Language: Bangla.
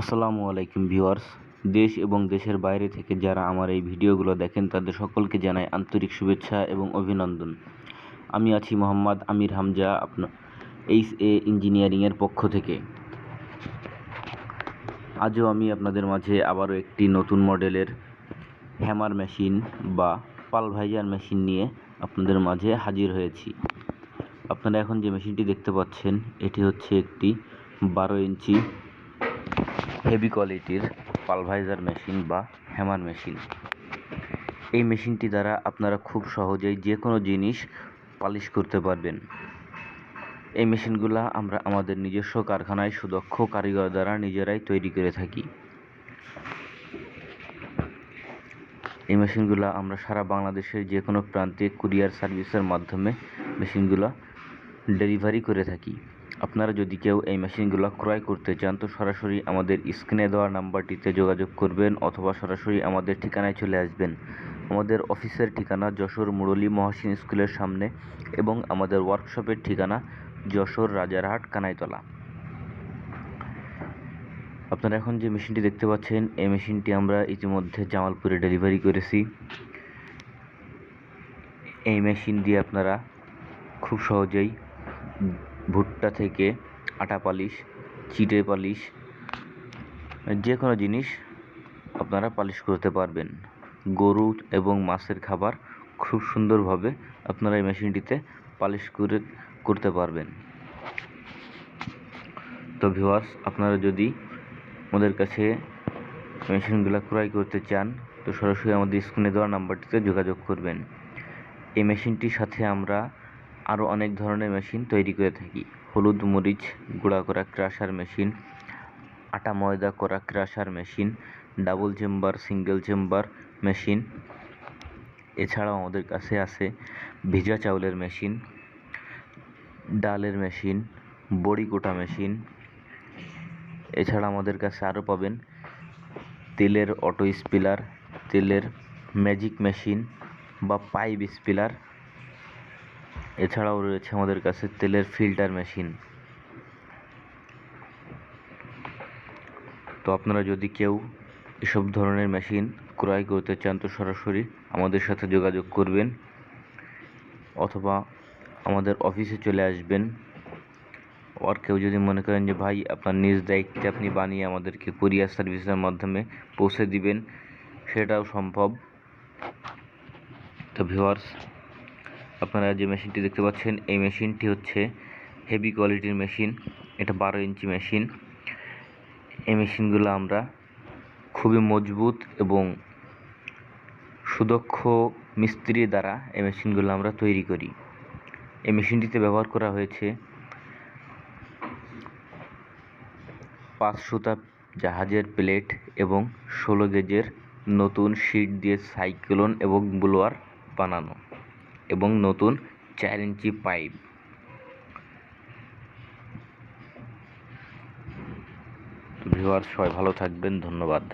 আসসালামু আলাইকুম ভিউয়ার্স। দেশ এবং দেশের বাইরে থেকে যারা আমার এই ভিডিওগুলো দেখেন, তাদের সকলকে জানাই আন্তরিক শুভেচ্ছা এবং অভিনন্দন। আমি আছি মোহাম্মদ আমির হামজা আপনার এইচ এ ইঞ্জিনিয়ারিংয়ের পক্ষ থেকে। আজও আমি আপনাদের মাঝে আবারও একটি নতুন মডেলের হ্যামার মেশিন বা পালভাইজার মেশিন নিয়ে আপনাদের মাঝে হাজির হয়েছি। আপনারা এখন যে মেশিনটি দেখতে পাচ্ছেন, এটি হচ্ছে একটি বারো ইঞ্চি হেভি কোয়ালিটির পালভাইজার মেশিন বা হ্যামার মেশিন এই মেশিনটি দ্বারা আপনারা খুব সহজেই যে কোনো জিনিস পালিশ করতে পারবেন। এই মেশিনগুলো আমরা আমাদের নিজস্ব কারখানায় সুদক্ষ কারিগর দ্বারা নিজেরাই তৈরি করে থাকি। এই মেশিনগুলো আমরা সারা বাংলাদেশের যে কোনো প্রান্তে কুরিয়ার সার্ভিসের মাধ্যমে মেশিনগুলো ডেলিভারি করে থাকি। আপনারা যদি কেউ এই মেশিনগুলো ক্রয় করতে চান, তো সরাসরি আমাদের স্ক্রিনে দেওয়া নাম্বারটিতে যোগাযোগ করবেন অথবা সরাসরি আমাদের ঠিকানায় চলে আসবেন। আমাদের অফিসের ঠিকানা যশোর মুরলী মহসিন স্কুলের সামনে এবং আমাদের ওয়ার্কশপের ঠিকানা যশোর রাজারহাট, কানাইতলা। আপনারা এখন যে মেশিনটি দেখতে পাচ্ছেন, এই মেশিনটি আমরা ইতিমধ্যে জামালপুরে ডেলিভারি করেছি। এই মেশিন দিয়ে আপনারা খুব সহজেই ভুট্টা থেকে আটা পালিশ চিটে পালিশ, যে কোনো জিনিস আপনারা পালিশ করতে পারবেন। গরু এবং মাছের খাবার খুব সুন্দরভাবে আপনারা এই মেশিনটিতে পালিশ করে, করতে পারবেন। তো ভিওয়ার্স আপনারা যদি আমাদের কাছে মেশিনগুলো ক্রয় করতে চান, তো সরাসরি আমাদের স্ক্রিনে দেওয়া নাম্বারটিতে যোগাযোগ করবেন। এই মেশিনটির সাথে আমরা আরও অনেক ধরনের মেশিন তৈরি করে থাকি। হলুদ মরিচ গুঁড়া করা ক্রাশার মেশিন আটা ময়দা করা crusher machine double chamber single chamber machine এছাড়াও আমাদের কাছে আছে ভেজা চাউলের মেশিন ডালের মেশিন বড়ি কোটা মেশিন এছাড়া আমাদের কাছে আরও পাবেন তেলের অটো স্পিলার তেলের ম্যাজিক মেশিন বা পাইপ স্পিলার এছাড়াও রয়েছে আমাদের কাছে তেলের ফিল্টার মেশিন। তো আপনারা যদি কেউ এসব ধরনের মেশিন ক্রয় করতে চান, তো সরাসরি আমাদের সাথে যোগাযোগ করবেন অথবা আমাদের অফিসে চলে আসবেন। আর কেউ যদি মনে করেন যে, ভাই, আপনার নিজ দায়িত্বে আপনি বানিয়ে আমাদেরকে কুরিয়ার সার্ভিসের মাধ্যমে পৌঁছে দিবেন, সেটাও সম্ভব। তো ভিওয়ার্স আপনারা যে মেশিনটি দেখতে পাচ্ছেন, এই মেশিনটি হচ্ছে হেভি কোয়ালিটির মেশিন। এটা বারো ইঞ্চি মেশিন। এই মেশিনগুলো আমরা খুবই মজবুত এবং সুদক্ষ মিস্ত্রি দ্বারা এই মেশিনগুলো আমরা তৈরি করি। এই মেশিনটিতে ব্যবহার করা হয়েছে পাঁচ সুতা জাহাজের প্লেট এবং ষোলো গেজের নতুন শিট দিয়ে সাইক্লোন এবং ব্লোয়ার বানানো। এবং নতুন চার ইঞ্চি পাইপ ভিউয়ার সবাই ভালো থাকবেন। ধন্যবাদ।